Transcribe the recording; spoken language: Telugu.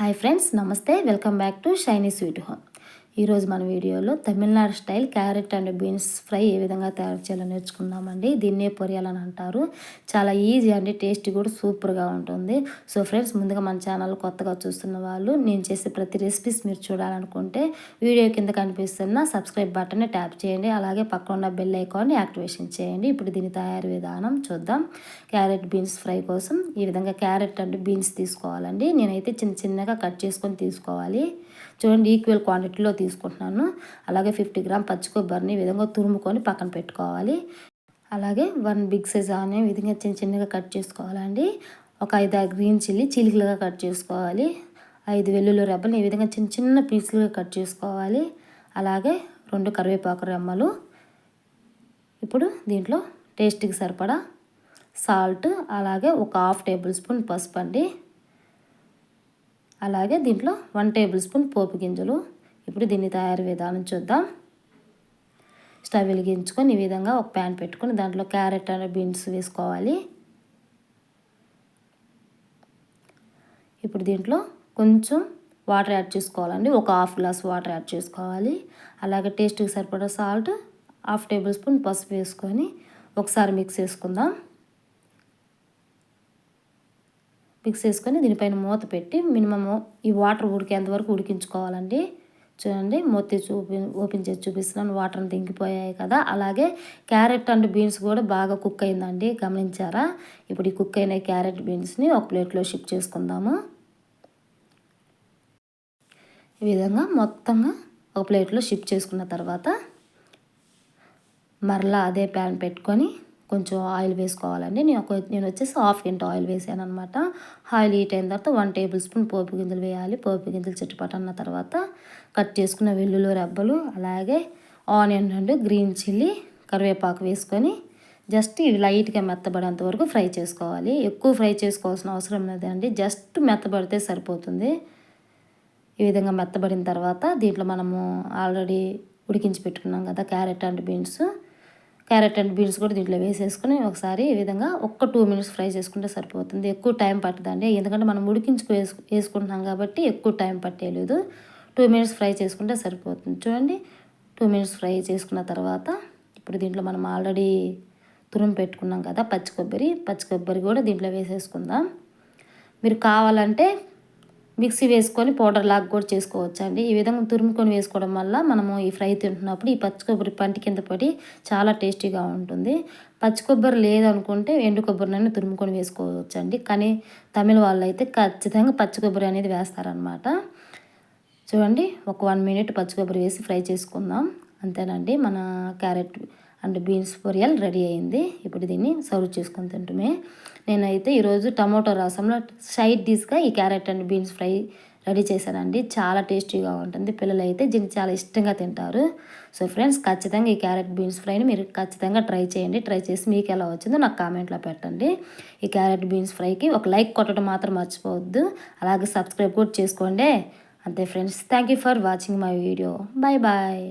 హాయ్ ఫ్రెండ్స్ నమస్తే welcome back to shiny sweet home ఈరోజు మన వీడియోలో Tamil Nadu style carrot and beans fry ఏ విధంగా తయారు చేయాలో నేర్చుకుందామండి. దీన్నే పొరియాలని అంటారు. చాలా ఈజీ అండి టేస్ట్ కూడా సూపర్గా ఉంటుంది. సో ఫ్రెండ్స్ ముందుగా మన ఛానల్ కొత్తగా చూస్తున్న వాళ్ళు నేను చేసే ప్రతి రెసిపీస్ మీరు చూడాలనుకుంటే వీడియో కింద కనిపిస్తున్న సబ్స్క్రైబ్ బటన్ని ట్యాప్ చేయండి. అలాగే పక్కన ఉన్న బెల్ ఐకాన్ని యాక్టివేషన్ చేయండి. ఇప్పుడు దీని తయారు విధానం చూద్దాం. క్యారెట్ బీన్స్ ఫ్రై కోసం ఈ విధంగా క్యారెట్ అండ్ బీన్స్ తీసుకోవాలండి. నేనైతే చిన్న చిన్నగా కట్ చేసుకొని తీసుకోవాలి. చూడండి ఈక్వల్ క్వాంటిటీలో తీసుకుంటున్నాను. అలాగే ఫిఫ్టీ గ్రామ్ పచ్చి కొబ్బరిని ఈ విధంగా తురుముకొని పక్కన పెట్టుకోవాలి. అలాగే వన్ బిగ్ సైజ్ ఆనియన్ విధంగా చిన్న చిన్నగా కట్ చేసుకోవాలండి. ఒక ఐదు గ్రీన్ చిల్లీ చిలికలుగా కట్ చేసుకోవాలి. ఐదు వెల్లుల్లి రెబ్బలు ఈ విధంగా చిన్న చిన్న పీసులుగా కట్ చేసుకోవాలి. అలాగే రెండు కరివేపాకు రెమ్మలు. ఇప్పుడు దీంట్లో టేస్ట్కి సరిపడా సాల్ట్ అలాగే ఒక హాఫ్ టేబుల్ స్పూన్ పసుపు అండి. అలాగే దీంట్లో వన్ టేబుల్ స్పూన్ పోపు గింజలు. ఇప్పుడు దీన్ని తయారు విధానం చూద్దాం. స్టవ్ వెలిగించుకొని ఈ విధంగా ఒక ప్యాన్ పెట్టుకొని దాంట్లో క్యారెట్ అండ్ బీన్స్ వేసుకోవాలి. ఇప్పుడు దీంట్లో కొంచెం వాటర్ యాడ్ చేసుకోవాలండి. ఒక హాఫ్ గ్లాస్ వాటర్ యాడ్ చేసుకోవాలి. అలాగే టేస్ట్కి సరిపడా సాల్ట్ హాఫ్ టేబుల్ స్పూన్ పసుపు వేసుకొని ఒకసారి మిక్స్ చేసుకుందాం. మిక్స్ చేసుకొని దీనిపైన మూత పెట్టి మినిమమ్ ఈ వాటర్ ఉడికేంత వరకు ఉడికించుకోవాలండి. చూడండి మొత్తి చూపి ఓపెన్ చేసి చూపిస్తున్నాను. వాటర్ దింగిపోయాయి కదా. అలాగే క్యారెట్ అండ్ బీన్స్ కూడా బాగా కుక్ అయిందండి. గమనించారా? ఇప్పుడు ఈ కుక్ అయిన క్యారెట్ బీన్స్ని ఒక ప్లేట్లో షిఫ్ట్ చేసుకుందాము. ఈ విధంగా మొత్తంగా ఒక ప్లేట్లో షిఫ్ట్ చేసుకున్న తర్వాత మరలా అదే ప్యాన్ పెట్టుకొని కొంచెం ఆయిల్ వేసుకోవాలండి. నేను ఒక నేను వచ్చేసి హాఫ్ గంట ఆయిల్ వేసాను అనమాట ఆయిల్ హీట్ అయిన తర్వాత వన్ టేబుల్ స్పూన్ పోపు గింజలు వేయాలి. పోపు గింజలు చుట్టుపట్టు అన్న తర్వాత కట్ చేసుకున్న వెల్లుల్లి రెబ్బలు అలాగే ఆనియన్ అండ్ గ్రీన్ చిల్లీ కరివేపాకు వేసుకొని జస్ట్ ఇవి లైట్గా మెత్తబడేంత వరకు ఫ్రై చేసుకోవాలి. ఎక్కువ ఫ్రై చేసుకోవాల్సిన అవసరం లేదండి. జస్ట్ మెత్తబడితే సరిపోతుంది. ఈ విధంగా మెత్తబడిన తర్వాత దీంట్లో మనము ఆల్రెడీ ఉడికించి పెట్టుకున్నాం కదా carrot and beans. Carrot and beans కూడా దీంట్లో వేసేసుకొని ఒకసారి ఈ విధంగా ఒక్క టూ మినిట్స్ ఫ్రై చేసుకుంటే సరిపోతుంది. ఎక్కువ టైం పట్టదండి. ఎందుకంటే మనం ఉడికించుకు వేసు వేసుకుంటున్నాం కాబట్టి ఎక్కువ టైం పట్టేయలేదు. టూ మినిట్స్ ఫ్రై చేసుకుంటే సరిపోతుంది. చూడండి. టూ మినిట్స్ ఫ్రై చేసుకున్న తర్వాత ఇప్పుడు దీంట్లో మనం ఆల్రెడీ తురుము పెట్టుకున్నాం కదా పచ్చి కొబ్బరి. పచ్చి కొబ్బరి కూడా దీంట్లో వేసేసుకుందాం. మీరు కావాలంటే మిక్సీ వేసుకొని పౌడర్ లాగా కూడా చేసుకోవచ్చు అండి ఈ విధంగా తురుముకొని వేసుకోవడం వల్ల మనము ఈ ఫ్రై తింటున్నప్పుడు ఈ పచ్చి కొబ్బరి పంటి కింద పడి చాలా టేస్టీగా ఉంటుంది. పచ్చి కొబ్బరి లేదనుకుంటే ఎండు కొబ్బరినైనా తురుముకొని వేసుకోవచ్చు అండి కానీ తమిళ వాళ్ళు అయితే ఖచ్చితంగా పచ్చి కొబ్బరి అనేది వేస్తారనమాట చూడండి ఒక వన్ మినిట్ పచ్చి కొబ్బరి వేసి ఫ్రై చేసుకుందాం. అంతేనండి మన carrot and beans poriyal ready అయింది. ఇప్పుడు దీన్ని సర్వ్ చేసుకొని తింటమే. నేనైతే ఈరోజు టమోటో రసంలో సైడ్ డిష్గా ఈ carrot and beans fry ready చేశానండి. చాలా టేస్టీగా ఉంటుంది. పిల్లలు అయితే దీన్ని చాలా ఇష్టంగా తింటారు. సో ఫ్రెండ్స్ ఖచ్చితంగా ఈ క్యారెట్ బీన్స్ ఫ్రైని మీరు ఖచ్చితంగా ట్రై చేయండి. ట్రై చేసి మీకు ఎలా వచ్చిందో నాకు కామెంట్లో పెట్టండి. ఈ క్యారెట్ బీన్స్ ఫ్రైకి ఒక లైక్ కొట్టడం మాత్రం మర్చిపోవద్దు. అలాగే సబ్స్క్రైబ్ కూడా చేసుకోండి. అంతే friends thank you for watching my video. Bye bye.